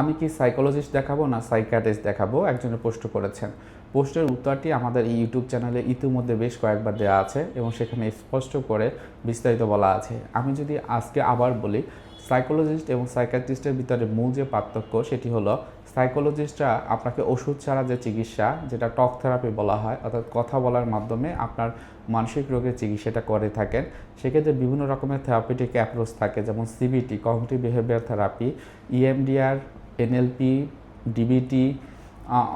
আমি কি সাইকোলজিস্ট দেখাবো না সাইকাটিস্ট দেখাবো? একজনের পোস্ট করেছেন। পোস্টের উত্তরটি আমাদের এই ইউটিউব চ্যানেলে ইতিমধ্যে বেশ কয়েকবার দেওয়া আছে এবং সেখানে স্পষ্ট করে বিস্তারিত বলা আছে। আমি যদি আজকে আবার বলি সাইকোলজিস্ট এবং সাইকাট্রিস্টের ভিতরে মূল যে পার্থক্য সেটি হলো সাইকোলজিস্টরা আপনাকে ওষুধ ছাড়া যে চিকিৎসা, যেটা টক থেরাপি বলা হয়, অর্থাৎ কথা বলার মাধ্যমে আপনার মানসিক রোগের চিকিৎসাটা করে থাকেন। সেক্ষেত্রে বিভিন্ন রকমের থেরাপিটিক অ্যাপ্রোচ থাকে, যেমন CBT cognitive behaviour therapy EMDR NLP DBT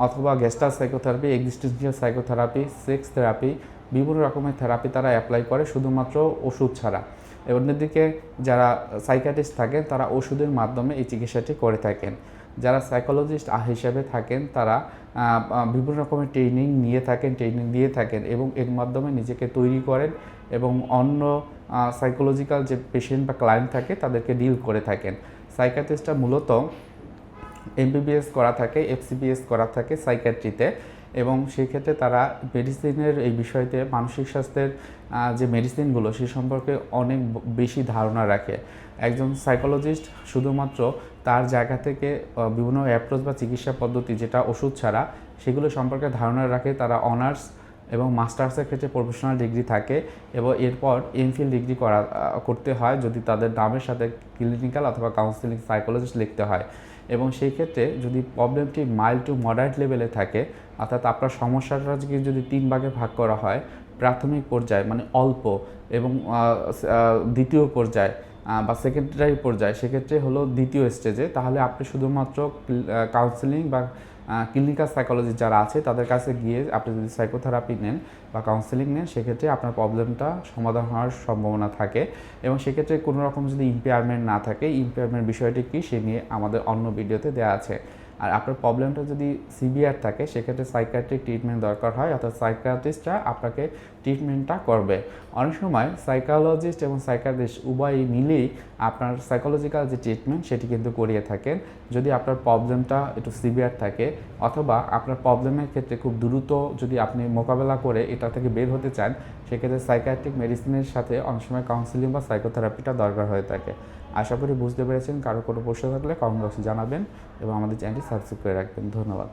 অথবা gestalt psychotherapy, existential psychotherapy, sex therapy, বিভিন্ন রকমের থেরাপি তারা অ্যাপ্লাই করে শুধুমাত্র ওষুধ ছাড়া। অন্যদিকে যারা সাইকাটিস্ট থাকেন, তারা ওষুধের মাধ্যমে এই চিকিৎসাটি করে থাকেন। যারা সাইকোলজিস্ট হিসেবে থাকেন, তারা বিভিন্ন রকমের ট্রেনিং নিয়ে থাকেন, ট্রেনিং দিয়ে থাকেন এবং এর মাধ্যমে নিজেকে তৈরি করেন এবং অন্য সাইকোলজিক্যাল যে পেশেন্ট বা ক্লায়েন্ট থাকে, তাদেরকে ডিল করে থাকেন। সাইকাটিস্টরা মূলত এমবিবিএস করা থাকে এফসিবিএস করা থাকে সাইকাট্রিতে এবং সেই ক্ষেত্রে তারা মেডিসিনের এই বিষয়তে মানসিক স্বাস্থ্যের যে মেডিসিনগুলো সে সম্পর্কে অনেক বেশি ধারণা রাখে। একজন সাইকোলজিস্ট শুধুমাত্র তার জায়গা থেকে বিভিন্ন অ্যাপ্রোচ বা চিকিৎসা পদ্ধতি যেটা ওষুধ ছাড়া, সেগুলো সম্পর্কে ধারণা রাখে, তারা অনার্স এবং মাস্টার্সের ক্ষেত্রে প্রফেশনাল ডিগ্রি থাকে এবং এরপর এমফিল ডিগ্রি করা করতে হয় যদি তাদের নামের সাথে ক্লিনিক্যাল অথবা কাউন্সিলিং সাইকোলজিস্ট লিখতে হয়। এবং সেই ক্ষেত্রে যদি প্রবলেমটি মাইল্ড টু মডারেট লেভেলে থাকে, অর্থাৎ আপনার সমস্যাটা যদি তিন ভাগে ভাগ করা হয়, প্রাথমিক পর্যায়ে মানে অল্প এবং দ্বিতীয় পর্যায়ে বা সেকেন্ডারি পর্যায়ে, সেক্ষেত্রে হলো দ্বিতীয় স্টেজে তাহলে আপনি শুধুমাত্র কাউন্সেলিং বা ক্লিনিক্যাল সাইকোলজি যারা আছে, তাদের কাছে গিয়ে আপনি যদি সাইকোথেরাপি নেন বা কাউন্সিলিং নেন, সেক্ষেত্রে আপনার প্রবলেমটা সমাধান হওয়ার সম্ভাবনা থাকে। এবং সেক্ষেত্রে কোনো রকম যদি ইম্পেয়ারমেন্ট না থাকে ইম্পেয়ারমেন্ট বিষয়টি কী, সে নিয়ে আমাদের অন্য ভিডিওতে দেওয়া আছে। আর আপনার প্রবলেমটা যদি সিভিয়ার থাকে, সেক্ষেত্রে সাইকাট্রিক ট্রিটমেন্ট দরকার হয়, অর্থাৎ সাইকাট্রিস্টরা আপনাকে ট্রিটমেন্টটা করবে। অনেক সময় সাইকোলজিস্ট এবং সাইকাট্রিস্ট উভয়ই মিলেই আপনার সাইকোলজিক্যাল যে ট্রিটমেন্ট সেটি কিন্তু করিয়ে থাকেন। যদি আপনার প্রবলেমটা একটু সিভিয়ার থাকে অথবা আপনার প্রবলেমের ক্ষেত্রে খুব দ্রুত যদি আপনি মোকাবেলা করে এটা থেকে বের হতে চান, সেক্ষেত্রে সাইকাট্রিক মেডিসিনের সাথে অনেক সময় কাউন্সিলিং বা সাইকোথেরাপিটা দরকার হয়ে থাকে। আশা করি বুঝতে পেরেছেন, কারও কোনো প্রশ্ন থাকলে কমেন্ট বক্সে জানাবেন এবং আমাদের চ্যানেলটি সাবস্ক্রাইব করে রাখবেন। ধন্যবাদ।